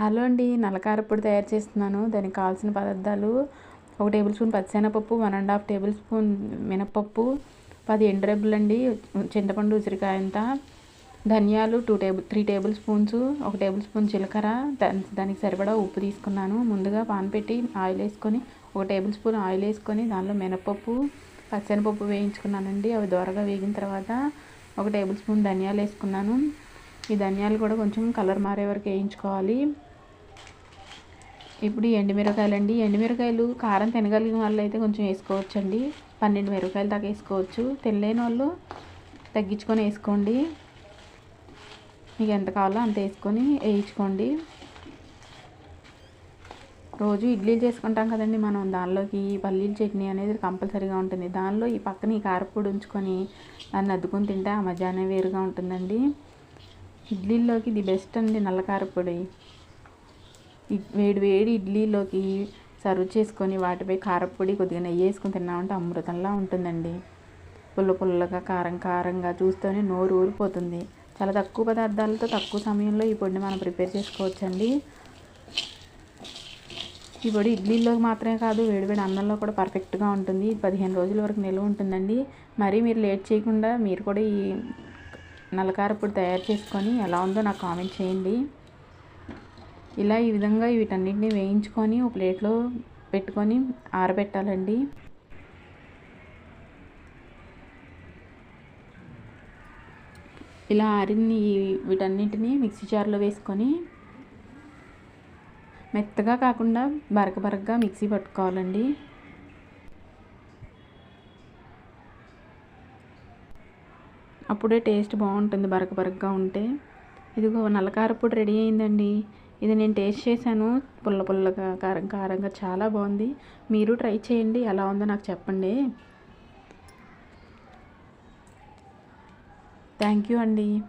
Hello అండి నల్లకారపొడి తయారు చేస్తున్నాను. దానికి కావాల్సిన పదార్థాలు ఒక టేబుల్ స్పూన్ పచ్చిశనగపప్పు one and half tablespoon మినపప్పు పది ఎండురెబ్బలు అండి చింతపండు ఉసిరికాయ ధనియాలు two table three tablespoons ఒక టేబుల్ స్పూన్ జీలకర్ర దానికి సరిపడా ఉప్పు తీసుకున్నాను. ముందుగా పాన్ పెట్టి ఆయిల్ వేసుకొని ఒక టేబుల్ స్పూన్ ఆయిల్ వేసుకొని దానిలో మినపప్పు పచ్చనిపప్పు వేయించుకున్నానండి. అవి దోరగా వేగిన తర్వాత ఒక టేబుల్ స్పూన్ ధనియాలు వేసుకున్నాను. ఈ ధనియాలు కూడా కొంచెం కలర్ మారే వరకు వేయించుకోవాలి. ఇప్పుడు ఎండుమిరకాయలు అండి ఎండుమిరకాయలు కారం తినగలిగిన వాళ్ళు అయితే కొంచెం వేసుకోవచ్చండి. పన్నెండు మిరకాయలు దాకా వేసుకోవచ్చు. తినలేని వాళ్ళు తగ్గించుకొని వేసుకోండి. మీకు ఎంత కావాలో అంత వేసుకొని వేయించుకోండి. రోజు ఇడ్లీలు చేసుకుంటాం కదండి మనం. దానిలోకి పల్లీల చట్నీ అనేది కంపల్సరీగా ఉంటుంది. దానిలో ఈ పక్కన ఈ కారపొడి ఉంచుకొని దాన్ని అద్దుకొని తింటే ఆ మజానే వేరుగా ఉంటుందండి. ఇడ్లీల్లోకి ది బెస్ట్ అండి నల్ల కారపొడి. వేడి వేడి ఇడ్లీలోకి సర్వ్ చేసుకొని వాటిపై కారపొడి కొద్దిగా నెయ్యి వేసుకొని తిన్నామంటే అమృతంలా ఉంటుందండి. పుల్ల పుల్లగా కారం కారంగా చూస్తూనే నోరు ఊరిపోతుంది. చాలా తక్కువ పదార్థాలతో తక్కువ సమయంలో ఈ పొడిని మనం ప్రిపేర్ చేసుకోవచ్చండి. ఈ పొడి ఇడ్లీలోకి మాత్రమే కాదు వేడివేడి అన్నంలో కూడా పర్ఫెక్ట్గా ఉంటుంది. పదిహేను రోజుల వరకు నిల్వ ఉంటుందండి. మరీ మీరు లేట్ చేయకుండా మీరు కూడా ఈ నల్లకార పొడి తయారు చేసుకొని ఎలా ఉందో నాకు కామెంట్ చేయండి. ఇలా ఈ విధంగా వీటన్నిటిని వేయించుకొని ఒక ప్లేట్లో పెట్టుకొని ఆరబెట్టాలండి. ఇలా ఆరిన వీటన్నిటిని మిక్సీ జార్లో వేసుకొని మెత్తగా కాకుండా బరక బరకగా మిక్సీ పట్టుకోవాలండి. అప్పుడే టేస్ట్ బాగుంటుంది బరక బరకగా ఉంటే. ఇదిగో నల్లకారపొడి రెడీ అయిందండి. ఇది నేను టేస్ట్ చేశాను. పుల్ల పుల్లగా కారం కారంగా చాలా బాగుంది. మీరు ట్రై చేయండి. ఎలా ఉందో నాకు చెప్పండి. థ్యాంక్ యూ అండి.